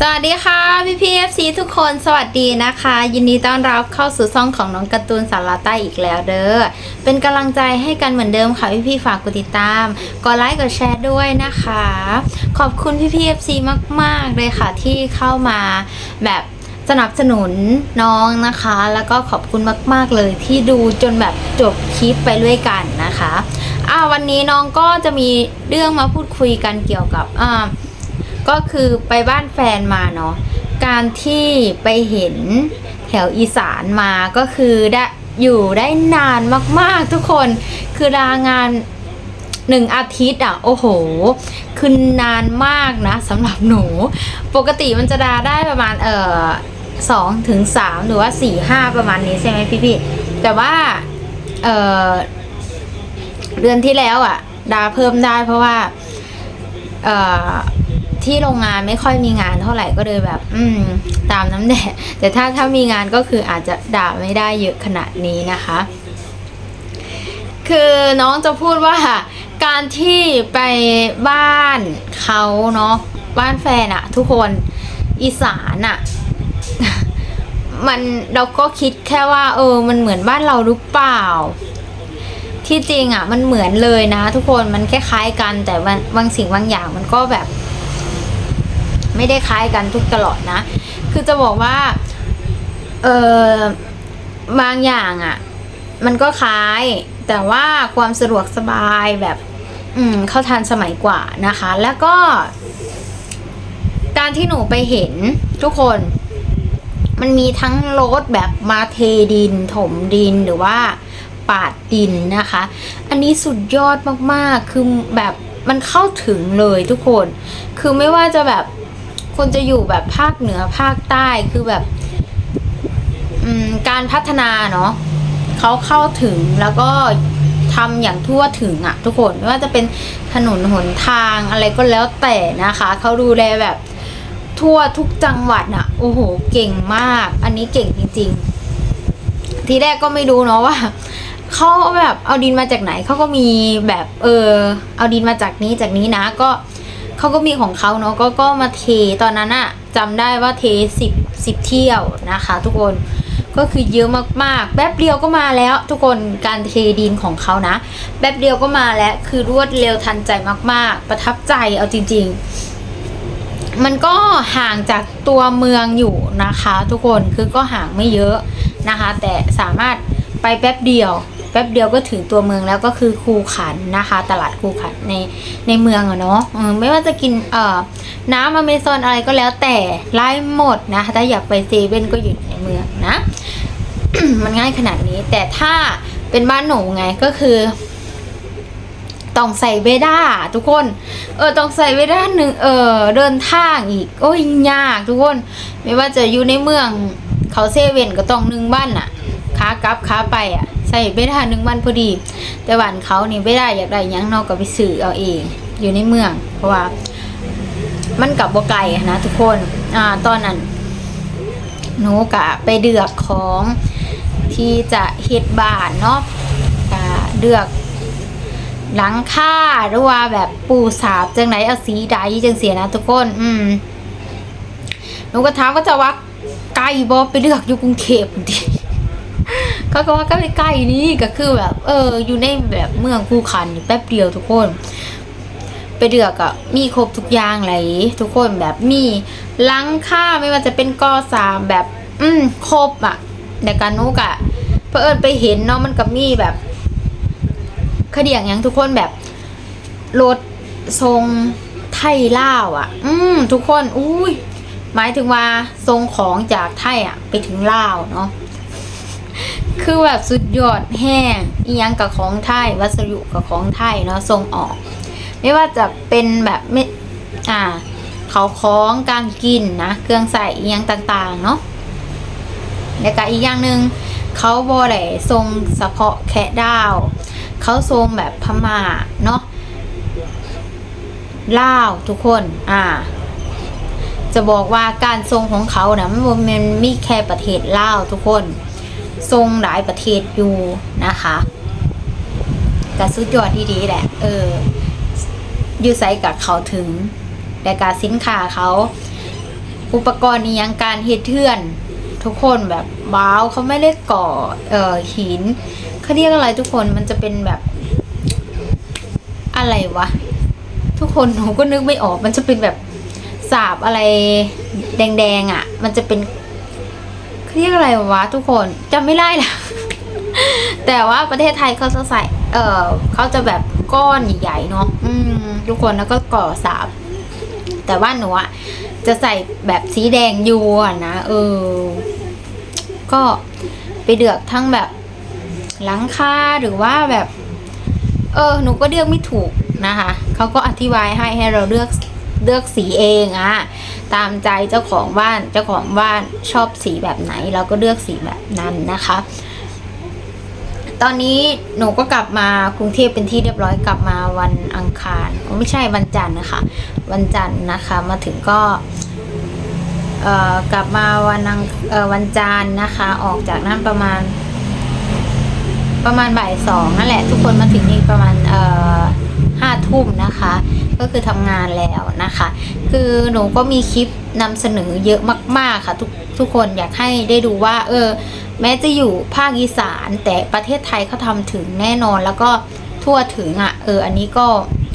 สวัสดีค่ะพี่พีเอฟซีทุกคนสวัสดีนะคะ ยินดีต้อนรับเข้าสู่ช่องของน้องการ์ตูนสาราใต้อีกแล้วเด้อเป็นกำลังใจให้กันเหมือนเดิมค่ะพี่พี่ฝากกดติดตามกดไลค์กดแชร์ด้วยนะคะ ขอบคุณพี่พีเอฟซีมาก ๆ เลยค่ะที่เข้ามาแบบสนับสนุนน้องนะคะ แล้วก็ขอบคุณมาก ๆ เลยที่ดูจนแบบจบคลิปไปด้วยกันนะคะอ่าวันนี้น้องก็จะมีเรื่องมาพูดคุยกันเกี่ยวกับอ่า ก็คือไปบ้านแฟนมาเนาะการที่ไปเห็นแถวอีสานมาก็คือได้อยู่ได้นานมากๆทุกคนคือลางานหนึ่งอาทิตย์อะโอ้โห คือนานมากนะสำหรับหนู ปกติมันจะดาได้ประมาณเอ่อสองถึงสามหรือว่าสี่ห้าประมาณนี้ใช่ไหมพี่พี่ๆแต่ว่าเอ่อเดือนที่แล้วอะ ดาเพิ่มได้เพราะว่าเอ่อ ที่โรงงานไม่ค่อยมีงานเท่าไหร่ก็เลยแบบ อืม ตามน้ำแดดแต่ถ้าถ้ามีงานก็คืออาจจะด่าไม่ได้เยอะขนาดนี้นะคะ คือน้องจะพูดว่าการที่ไปบ้านเขาเนาะบ้านแฟนอะทุกคนอีสานอะมันเราก็คิดแค่ว่า เออ มันเหมือนบ้านเราหรือเปล่า ที่จริงอะมันเหมือนเลยนะ ทุกคนมันคล้ายๆกันแต่บางบางสิ่งบางอย่างมันก็แบบ ไม่ได้คล้ายกันทุกตลอดนะ คือจะบอกว่า เออบางอย่างอะ่ะ มันก็คล้าย แต่ว่าความสะดวกสบายแบบ อืม เข้าทันสมัยกว่านะคะ แล้วก็ การที่หนูไปเห็นทุกคน มันมีทั้งรถแบบมาเทดิน ถมดินหรือว่าปาดดินนะคะ อันนี้สุดยอดมากๆ คือแบบมันเข้าถึงเลยทุกคน คือไม่ว่าจะแบบ คนจะอยู่แบบภาคเหนือภาคใต้คือแบบการพัฒนาเนาะเขาเข้าถึงแล้วก็ทำอย่างทั่วถึงอะทุกคนไม่ว่าจะเป็นถนนหนทางอะไรก็แล้วแต่นะคะเขาดูแลแบบทั่วทุกจังหวัดอะโอ้โหเก่งมาก อันนี้เก่งจริง ๆ ทีแรกก็ไม่รู้เนาะว่าเขาแบบเอาดินมาจากไหนเขาก็มีแบบเออเอาดินมาจากนี้จากนี้นะก็ เขาก็มีของเขาเนาะก็ก็มาเทตอนนั้นอะจำได้ว่าเทสิบสิบเที่ยวนะคะ ทุกคนก็คือเยอะมากๆแป๊บเดียวก็มาแล้ว ทุกคนการเทดินของเขานะแป๊บเดียวก็มาแล้วคือรวดเร็วทันใจมาก ๆ ประทับใจเอาจริง ๆ มันก็ห่างจากตัวเมืองอยู่นะคะ ทุกคนคือก็ห่างไม่เยอะนะคะ แต่สามารถไปแป๊บเดียว ป๊บเดียวก็ถึงตัวเมืองแล้วก็คือคูขันนะคะ ตลาดคูขันในในเมืองอะเนาะไม่ว่าจะกินเอ่อน้ำอเมซอนอะไรก็แล้วแต่ไล่หมดนะถ้าอยากไปเซเว่นก็อยู่ในเมืองนะ มันง่ายขนาดนี้ แต่ถ้าเป็นบ้านหนูไงก็คือต้องใส่เวด้าทุกคน เออต้องใส่เวด้าหนึ่งเออเดินทางอีก โอ้ยยากทุกคน ไม่ว่าจะอยู่ในเมืองเขาเซเว่นก็ต้องหนึ่งบ้านอะขากลับขาไปอะ ใส่เวด้าหนึ่งบ้านพอดี แต่วันเขานี่เวด้าอยากได้ยังนอกก็ไปซื้อเอาเอง อยู่ในเมือง เพราะว่า มันกับบไกลอะนะทุกคนอ่าตอนนั้นหนูกะไปเดือกของที่จะเฮ็ดบ้านเนาะกะเดือกหลังคาหรือว่าแบบปูสาบจังไหนเอาสีใดจังเสียนะทุกคน อืมหนูก็ถามก็จะว่าไกลบอไปเลือกอยู่กรุงเทพพุ่นติ เขาก็ว่าก็ไม่ใกล้นี่ก็คือแบบ เออ อยู่ในแบบเมืองคูขันแป๊บเดียวทุกคน ไปเดือกอะมีครบทุกอย่างเลยทุกคนแบบมีหลังค่าไม่ว่าจะเป็นกอสามแบบ อืมครบอะแต่การนุกอะเพอเอิญไปเห็นเนาะมันก็มีแบบขเดียงยังทุกคนแบบรถทรงไทยล่าวอะอืมทุกคน อุ้ยหมายถึงว่าทรงของจากไทยอะไปถึงลาวเนาะ คือแบบสุดยอดแห้งอียังกับของไทยวัสดุกับของไทยเนาะส่งออก ไม่ว่าจะเป็นแบบไม่อ่าเขาคล้องการกินนะเครื่องใส่อียังต่างๆเนาะแล้วก็อีกอย่างหนึ่งเขาบอได้ทรงเฉพาะแค่ดาวเขาทรงแบบพม่าเนาะลาวทุกคนอ่า จะบอกว่าการทรงของเขาเนะมันบ่แมันมีแค่ประเทศลาวทุกคน ทรงหลายประเทศอยู่นะคะแต่สุดยอดดีแหละ เอออยู่ไซกับเขาถึง แต่การสินค้าเขา อุปกรณ์นี้ยังการเฮ็ดเทือน ทุกคนแบบว้าวเขาไม่ได้ก่อเอ่อหินเขาเรียกอะไรทุกคนมันจะเป็นแบบอะไรวะ ทุกคนหนูก็นึกไม่ออก มันจะเป็นแบบสาบอะไรแดงๆอะ่ะ มันจะเป็น เรียกอะไรวะทุกคนจำไม่ได้ละแต่ว่าประเทศไทยเขาจะใส่ เออเขาจะแบบก้อนใหญ่ๆเนาะอืม ทุกคนแล้วก็ก่อสาบแต่ว่าหนูอะจะใส่แบบสีแดงยูอะนะเออ ก็ไปเดือกทั้งแบบหลังคาหรือว่าแบบ เออ หนูก็เลือกไม่ถูกนะคะ เขาก็อธิบายให้ให้เราเลือก เลือกสีเองอะตามใจเจ้าของบ้านเจ้าของบ้านชอบสีแบบไหน เราก็เลือกสีแบบนั้นนะคะ ตอนนี้หนูก็กลับมากรุงเทพเป็นที่เรียบร้อยกลับมาวันอังคารไม่ใช่วันจันทร์นะคะวันจันทร์นะคะ มาถึงก็เอ่อกลับมาวันอังวันจันทร์นะคะ ออกจากนั่นประมาณ ประมาณบ่ายสองนั่นแหละ ทุกคนมาถึงนี่ประมาณเอ่อ ห้าทุ่มนะคะ ก็คือทำงานแล้วนะคะ คือหนูก็มีคลิปนำเสนอเยอะมาก ๆ ค่ะ ทุกทุกคนอยากให้ได้ดูว่า เออ แม้จะอยู่ภาคอีสานแต่ประเทศไทยเขาทำถึงแน่นอนแล้วก็ทั่วถึงอะ เออ อันนี้ก็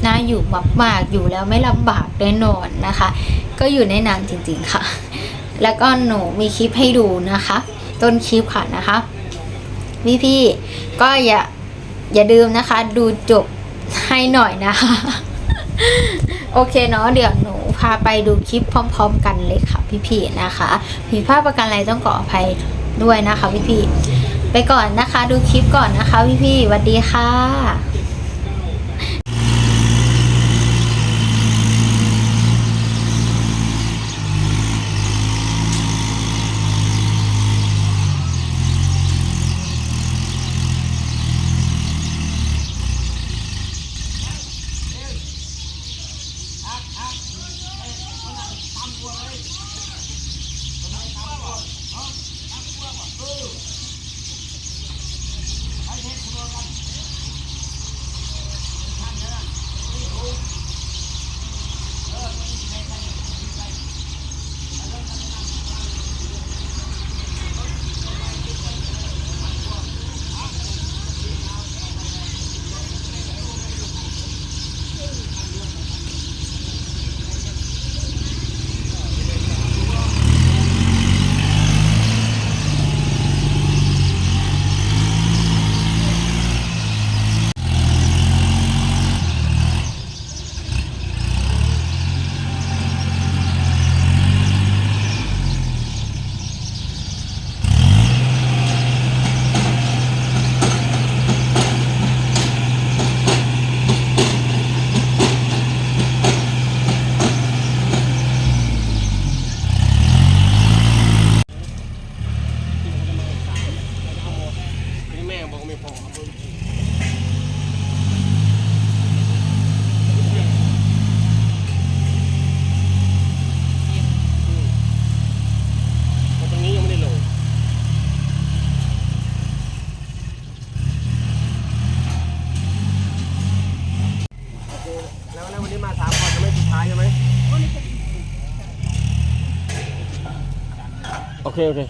น่าอยู่มาก ๆ อยู่แล้วไม่ลำบากแน่นอนนะคะ ก็อยู่ในนานจริง ๆ ค่ะ แล้วก็หนูมีคลิปให้ดูนะคะ ต้นคลิปค่ะนะคะพี่พี่ๆก็อย่าอย่าลืมนะคะ ดูจบ ให้หน่อยนะคะ โอเคเนาะเดี๋ยวหนูพาไปดูคลิปพร้อม ๆ กันเลยค่ะพี่ๆนะคะผิดพลาดประกันอะไรต้องขออภัยด้วยนะคะพี่ๆไปก่อนนะคะ ดูคลิปก่อนนะคะพี่ๆสวัสดีค่ะ เค โอเค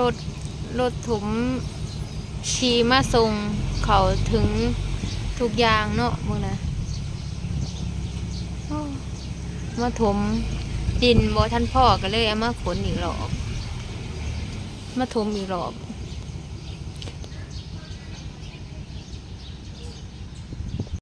รถรถถุมทีมาส่งเขาถึงทุกอย่างเนาะมึงนะโอ้ มาถมดินบ่ท่านพ่อก็เลยเอามาขนอีกรอบมาถมอีกรอบ